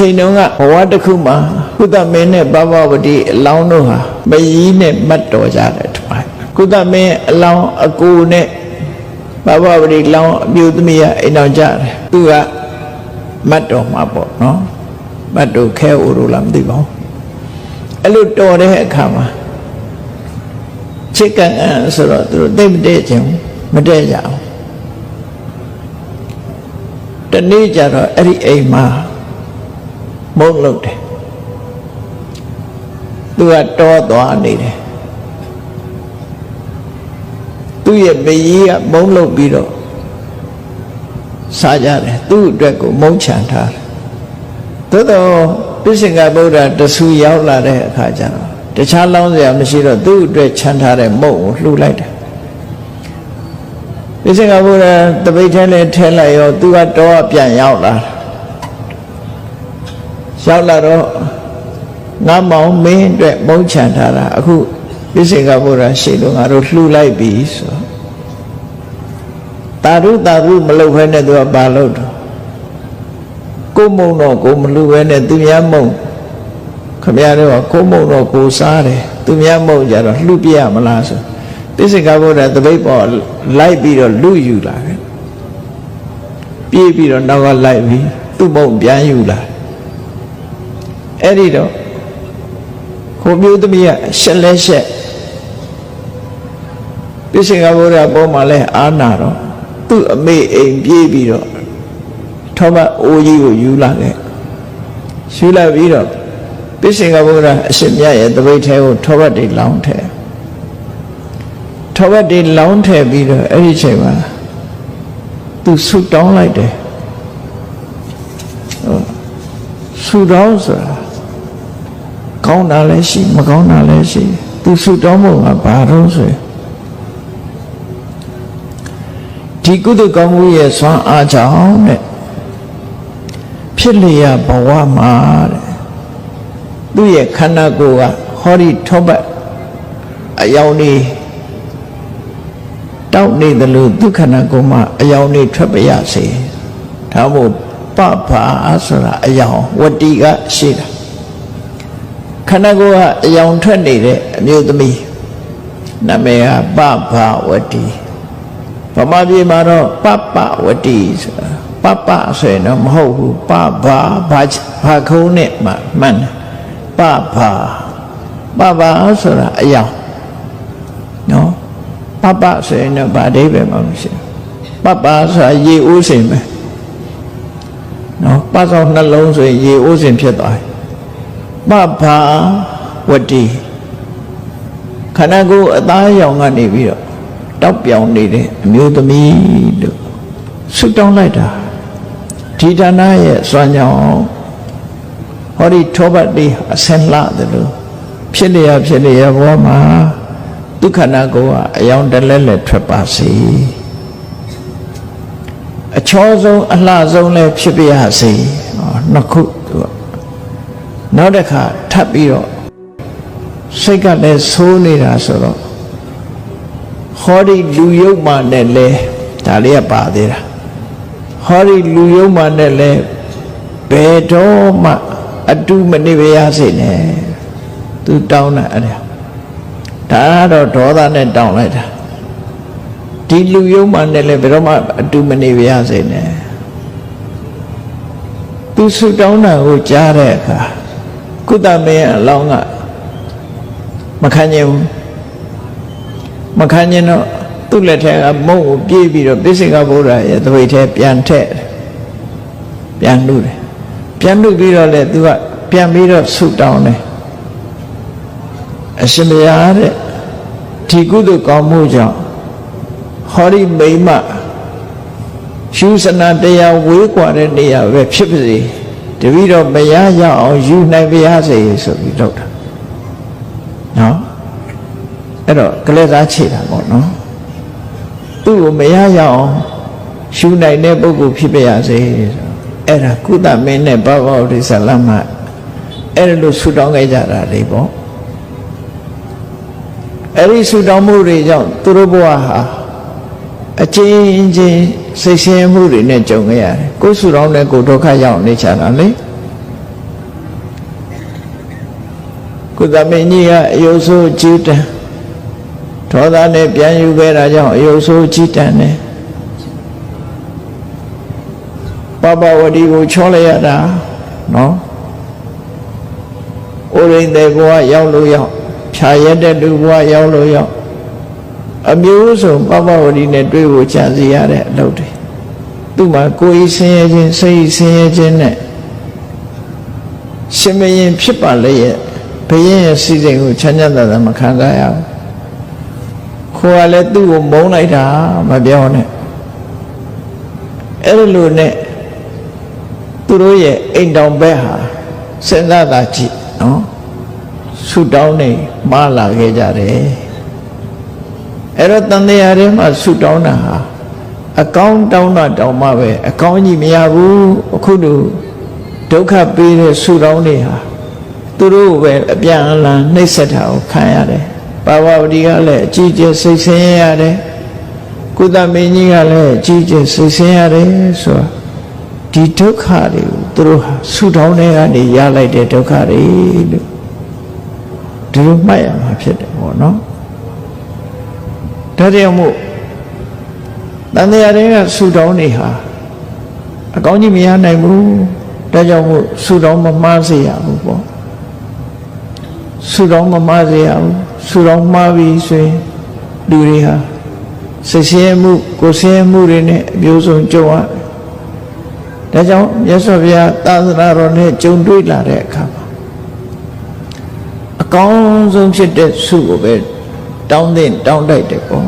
ချိန်တုန်းကဘဝတစ်ခုမှာကုသမင်းနဲ့ဘဘဝတိအလောင်းတို့ဟာမကြီးနဲ့မတ်တော်ကြတယ်ဒီမှာကုသမင်းအလောင်းအကူနဲ့ဘဘဝတိလောင်းအမျိုးသမီးကအိမ်တော်ကြတယ်သူကမတ်တော်မှာပေါ့နော်မတ်တော်ခဲဦးလို့လားမသိပါဘူးအဲ့လိုတော်တဲ့အခါမှာချစ်ကန်အံဆိုတော့သူတို့သိမ့်မတည့်ခြင်းမတည့်ကြအောင်တနေ့ကျတော့အဲ့ဒီအိမ်မှာ မုန်းလို့တယ်သူကတောသွားနေတယ်သူ့ရဲ့မကြီးကမုန်းလို့ပြီးတော့စားကြတယ်သူ့အတွက်ကိုမုန်းချန်ထားတယ်သို့တော့ပြစ္ဆင်ကဗုဒ္ဓတဆူရောက်လာတဲ့အခါကျတော့တခြားလောင်းစရာမရှိတော့သူ့အတွက်ချန်ထားတဲ့မုန့်ကိုလှူလိုက်တယ်ပြစ္ဆင်ကဗုဒ္ဓတပိတ်ထဲလဲထဲလိုက်ရောသူကတော့ပြန်ရောက်လာတယ် ရောက်လာတော့ငါမောင်မင်းအတွက်မုန်းချန်ထားတာအခုပြစ္ဆေကဗုဒ္ဓရှေ့တော့ငါတို့လှူလိုက်ပြီဆိုတာရုတာရုမလုပ်ဘဲနဲ့သူကပါလို့တော့ကိုမုံတော့ကိုမလှူဘဲနဲ့သူများမုံခမရတော့ကိုမုံတော့ကိုစားတယ်သူများမုံကြတော့လှူပြရမလားဆိုပြစ္ဆေကဗုဒ္ဓတပိတ်ပေါ်လိုက်ပြီးတော့လူယူလာတယ်ပြေးပြီးတော့နောက်ကလိုက်ပြီးသူ့မုံပြန်ယူလာ အဲ့ဒီတော့ကိုမျိုးသမီးကရှက်လဲရှက်ပြစ္ဆေကဗုဒ္ဓပေါ်မှာလဲအာနာတော့သူ့အမေအိမ်ပြေးပြီးတော့ထောမအိုးကြီးကိုယူလာခဲ့ယူလာပြီးတော့ပြစ္ဆေကဗုဒ္ဓအရှင်မြတ်ရဲ့တပိတ်ထဲကိုထောဘတ်တွေလောင်းထဲထောဘတ်တွေလောင်းထဲပြီးတော့အဲ့ဒီချိန်မှာသူဆုတောင်းလိုက်တယ်ဆုတောင်းဆိုတာ ကောင်းတာလည်းရှိမကောင်းတာလည်းရှိသူဆုတောင်းဖို့ကဘာလို့ဆိုရင်ဒီကုသကောင်းမှုရဲ့ဆွမ်းအားကြောင့်တဲ့ဖြစ်လျက်ဘဝမှာတဲ့သူ့ရဲ့ခန္ဓာကိုယ်ကဟောဒီထောပတ်အယောင်နေတောက်နေတယ်လို့သူခန္ဓာကိုယ်မှာအယောင်နေထွက်ပြရစေဒါမို့ပပဆိုတာအယောင်ဝတ္တိကရှိတာ ခန္ဓာကိုယ်ကအယောင်ထွက်နေတဲ့အမျိုးသမီးနာမည်ကပပဝတ္တိဗမာပြည်မှာတော့ပပဝတ္တိဆိုတာပပဆိုရင်တော့မဟုတ်ဘူးပပဘာဘာခုံးနဲ့မှမှန်တယ်ပပပပဆိုတာအယောင်နော်ပပဆိုရင်တော့ဗာအဓိပ္ပာယ်မှမရှိဘူးပပဆိုတာရေဦးစင်ပဲနော်ပစောနှလုံးဆိုရင်ရေဦးစင်ဖြစ်သွားတယ် ပပဝတ္တိခန္ဓာကိုယ်အသားရောင်ကနေပြီးတော့တောက်ပြောင်နေတဲ့အမျိုးသမီးတို့ဆုတောင်းလိုက်တာဒီဌာနရဲ့စွမ်းကြောင်းဟောဒီထောပတ်တိအစင်လာတယ်လို့ဖြစ်လျက်ဖြစ်လျက်ဘောမှာဒုက္ခနာကိုအယောင်တလဲလဲထွက်ပါစေအချောဆုံးအလှဆုံးလဲဖြစ်ပြရစေဟောနှစ်ခုသူက နောက်တစ်ခါထပ်ပြီးတော့စိတ်ကလည်းဆိုးနေတာဆိုတော့ဟောဒီလူယုတ်မှနဲ့လဲဒါလေးကပါသေးတာဟောဒီလူယုတ်မှနဲ့လဲဘယ်တော့မှအတုမနေပါရစေနဲ့သူတောင်းတာအဲ့ဒါဒါကတော့ဒေါသနဲ့တောင်းလိုက်တာဒီလူယုံမှနဲ့လည်းဘယ်တော့မှအတူမနေပါရစေနဲ့သူဆုတောင်းတာကိုကြားတဲ့အခါ ကုသမင်းအလောင်းကမခံနိုင်ဘူးမခံနိုင်တော့သူ့လက်ထက်ကမုံကိုပြေးပြီးတော့ပိစိကဗုဒ္ဓရဲ့သပိတ်ထဲပြန်ထည့်ပြန်လူတယ်ပြန်လူပြီးတော့လေသူကပြန်ပြီးတော့ဆုတောင်းတယ်အရှင်ဘုရားတဲ့ဒီကုသိုလ်ကောင်းမှုကြောင့်ဟောဒီမိမရှုစနာတရားဝေးกว่าတဲ့နေရာပဲဖြစ်ပါစေ တပည့်တော်မရရအောင်ယူနိုင်ပါရစေဆိုပြီးလုပ်တာနော်အဲ့တော့ကလေးသားခြေတာပေါ့နော်သူ့ကိုမရရအောင်ရှုနိုင်တဲ့ပုဂ္ဂိုလ်ဖြစ်ပါရစေအဲ့ဒါကုသမင်းနဲ့ဘဘဝဒိသလမအဲ့ဒါလို့ဆူတောင်းခဲ့ကြတာလေပေါ့အဲ့ဒီဆူတောင်းမှုတွေကြောင့်သူတို့ဘဝဟာအချင်းချင်း စိတ်ရှင်းမှုတွေနဲ့ကြုံခဲ့ရတယ်ကိုယ်ဆူတော်နဲ့ကိုယ်ဒုက္ခရောက်နေချာတာလေကုသမင်းကြီးကအယုတ်ဆိုးကြီးတန်းဒေါသနဲ့ပြန်ယူခဲ့တာကြောင့်အယုတ်ဆိုးကြီးတန်းတယ်ပပဝတိကိုချောလိုက်ရတာနော်ဩရိန္ဒေဘဝရောက်လို့ရောက်ဖြာရက်တဲ့လူဘဝရောက်လို့ရောက် အမျိုးစုံပပဝတီနဲ့တွေ့ဖို့ကြံစီရတဲ့အလုပ်တွေသူ့မှာကိုယ်ဤဆင်းရဲခြင်းစိတ်ဤဆင်းရဲခြင်းနဲ့ရှင်မရင်ဖြစ်ပါလေရဲ့ဘယင်းရဲ့စီစဉ်ကိုချမ်းချမ်းသာသာမခံစားရဘူးခိုးကလည်းသူ့ကိုမုန်းလိုက်တာမပြောနဲ့အဲ့လိုနဲ့သူတို့ရဲ့အိမ်တောင်ဘက်ဟာစဉ်းစားတာကြည့်နော်ဆူတောင်းနေမှားလာခဲ့ကြတယ် အဲ့တော့တန်တရားထဲမှာဆူတောင်းတာဟာအကောင်းတောင်းတာတောင်းမှပဲအကောင်းကြီးမရဘူးအခုတို့ဒုက္ခပေးတဲ့ဆူတောင်းတွေဟာသူတို့ပဲအပြန်အလှန်နှိပ်စက်တာကိုခံရတယ်ပါဝဝတီကလည်းအကြီးကျယ်စိတ်ဆင်းရဲရတယ်ကုသမင်းကြီးကလည်းအကြီးကျယ်စိတ်ဆင်းရတယ်ဆိုတော့ဒီဒုက္ခတွေကိုသူတို့ဟာဆူတောင်းတဲ့ကနေရလိုက်တဲ့ဒုက္ခတွေလို့ဒီလိုမှတ်ရမှာဖြစ်တယ်ပေါ့နော် ဒါကြောင့်မို့တန်တရားတွေကဆူတောင်းနေဟာအကောင်းကြီးမရနိုင်ဘူးဒါကြောင့်မို့ဆူတောင်းမမှားစေရဘူးပေါ့ဆူတောင်းမမှားစေရဘူးဆူတောင်းမှားပြီဆိုရင်လူတွေဟာစိတ်ဆင်းရဲမှုကိုယ်ဆင်းရဲမှုတွေနဲ့အမျိုးစုံကြုံရဒါကြောင့်မြတ်စွာဘုရားသာသနာတော်နဲ့ကြုံတွေ့လာတဲ့အခါမှာအကောင်းဆုံးဖြစ်တဲ့ဆုကိုပဲ တောင်းတဲ့တောင်းတိုက်တယ်ပေါ့